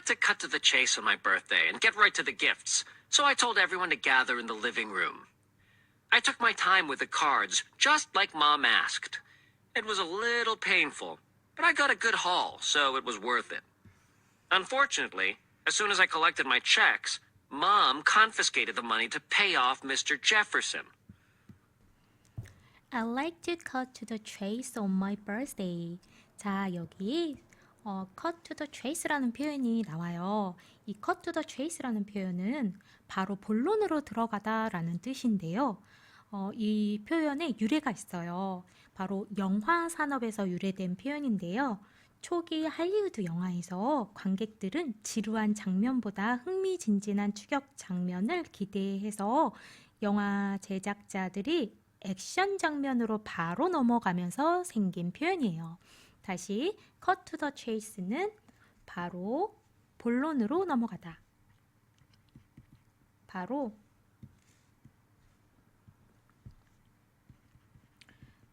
like to cut to the chase on my birthday and get right to the gifts, so I told everyone to gather in the living room. I took my time with the cards, just like Mom asked. It was a little painful, but I got a good haul, so it was worth it. Unfortunately, as soon as I collected my checks, Mom confiscated the money to pay off Mr. Jefferson. I like to cut to the chase on my birthday. 자, 여기 어, cut to the chase라는 표현이 나와요. 이 cut to the chase라는 표현은 바로 본론으로 들어가다라는 뜻인데요. 어, 이 표현에 유래가 있어요. 바로 영화 산업에서 유래된 표현인데요. 초기 할리우드 영화에서 관객들은 지루한 장면보다 흥미진진한 추격 장면을 기대해서 영화 제작자들이 액션 장면으로 바로 넘어가면서 생긴 표현이에요. 다시 cut to the chase는 바로 본론으로 넘어가다. 바로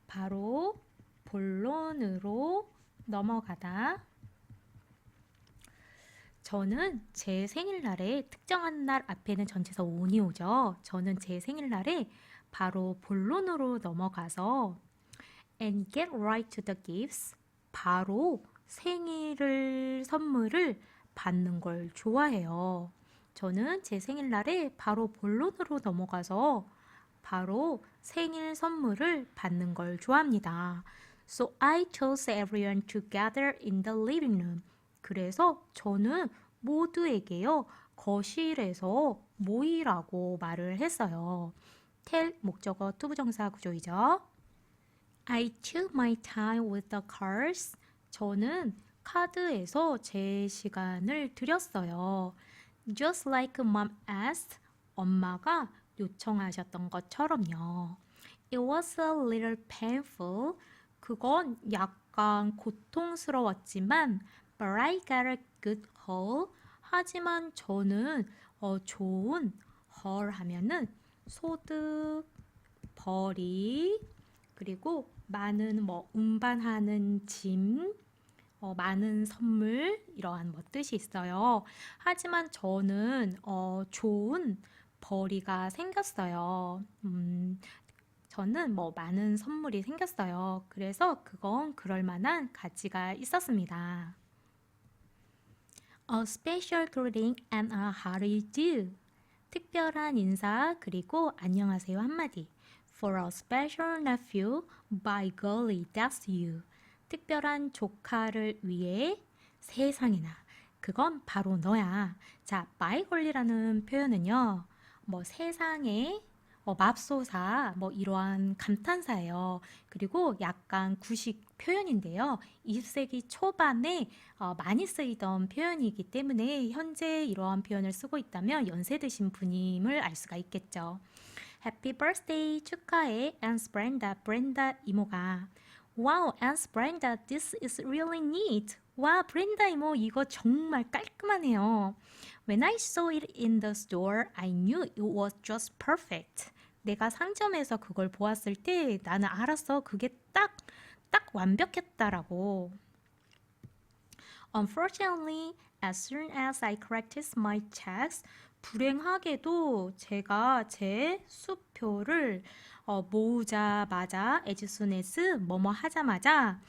바로 본론으로 넘어가다. 저는 제 생일날에 특정한 날 앞에는 전체에서 온이 오죠. 저는 제 생일날에 바로 본론으로 넘어가서 and get right to the gifts 바로 생일을 선물을 받는 걸 좋아해요. 저는 제 생일날에 바로 본론으로 넘어가서 바로 생일 선물을 받는 걸 좋아합니다. So I chose everyone to gather in the living room. 그래서 저는 모두에게요 거실에서 모이라고 말을 했어요. tell 목적어 투부정사 구조이죠. I took my time with the cards. 저는 카드에서 제 시간을 들였어요. Just like mom asked. 엄마가 요청하셨던 것처럼요. It was a little painful. 그건 약간 고통스러웠지만 but I got a good haul. 하지만 저는 어, 좋은 haul 하면은 소득, 벌이, 그리고 많은 뭐 운반하는 짐, 어, 많은 선물 이러한 뭐 뜻이 있어요. 하지만 저는 어, 좋은 벌이가 생겼어요. 음, 저는 뭐 많은 선물이 생겼어요. 그래서 그건 그럴 만한 가치가 있었습니다. A special greeting and a you do. 특별한 인사 그리고 안녕하세요 한마디. For a special nephew, by golly, that's you. 특별한 조카를 위해 세상에나 그건 바로 너야. 자, by golly라는 표현은요. 뭐 세상에 어, 맙소사 뭐 이러한 감탄사예요. 그리고 약간 구식 표현인데요. 20세기 초반에 어, 많이 쓰이던 표현이기 때문에 현재 이러한 표현을 쓰고 있다면 연세 드신 분임을 알 수가 있겠죠. Happy birthday 축하해 Aunt Brenda 브렌다 이모가 Wow Aunt Brenda this is really neat 와 브렌다 이모 이거 정말 깔끔하네요 When I saw it in the store I knew it was just perfect 내가 상점에서 그걸 보았을 때 나는 알았어 그게 딱 딱 완벽했다라고 Unfortunately, as soon as I corrected my checks, 불행하게도 제가 제 수표를 어, 모으자마자 as soon as 뭐뭐 하자마자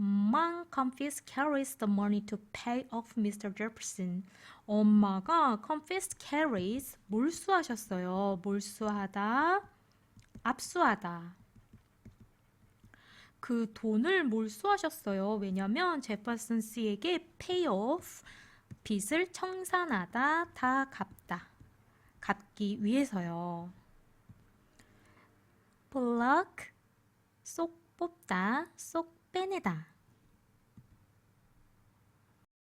Mom confiscates the money to pay off Mr. Jefferson. 엄마가 confiscates 몰수하셨어요. 몰수하다, 압수하다. 그 돈을 몰수하셨어요. 왜냐면 제퍼슨 씨에게 pay off 빚을 청산하다, 다 갚다. 갚기 위해서요. pluck 쏙 뽑다, 쏙 빼내다.